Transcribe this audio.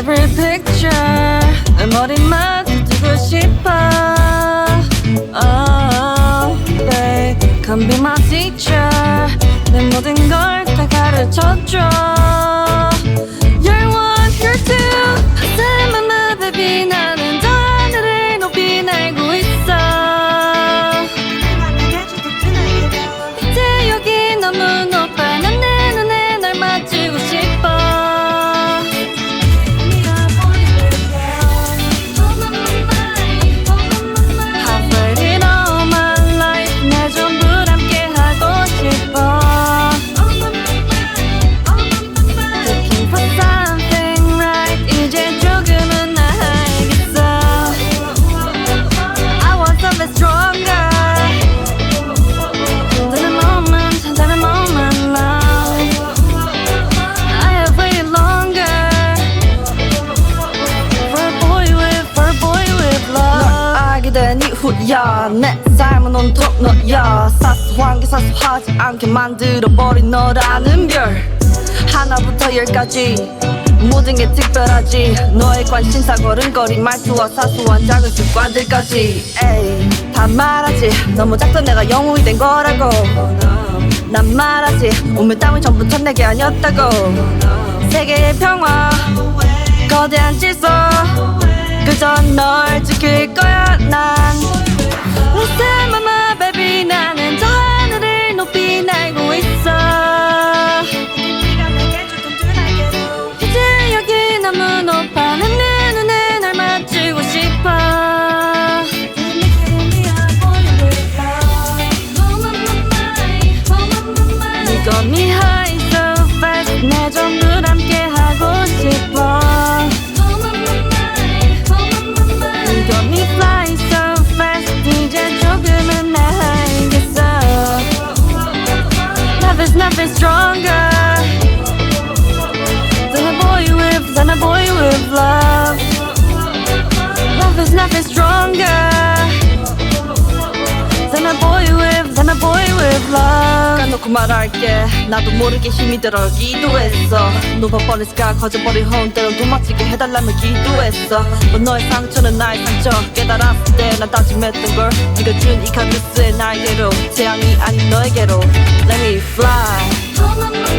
every picture 내 머리만 두고 싶어 Oh, babe, come be my teacher 내 모든 걸 다 가르쳐줘 된 이후야 내 삶은 온통 너야. 사소한 게 사소하지 않게 만들어버린 너라는 별. 하나부터 열까지 모든 게 특별하지. 너의 관심사 걸음걸이 말투와 사소한 작은 습관들까지. 에이 다 말하지. 너무 작던 내가 영웅이 된 거라고. 난 말하지. 운명 따윈 전부터 내게 아니었다고. 세계의 평화 nothing stronger Than a boy with, than a boy with love. 까놓고 말할게 나도 모르게 힘이 들어 기도했어. 높아버리니까 커져버린 홈대로 도망치게 해달라며 기도했어. 뭐 너의 상처는 나의 상처. 깨달았을 때 난 다짐했던 걸 네가 준이 카루스의 날개로 태양이 아닌 너에게로. Let me fly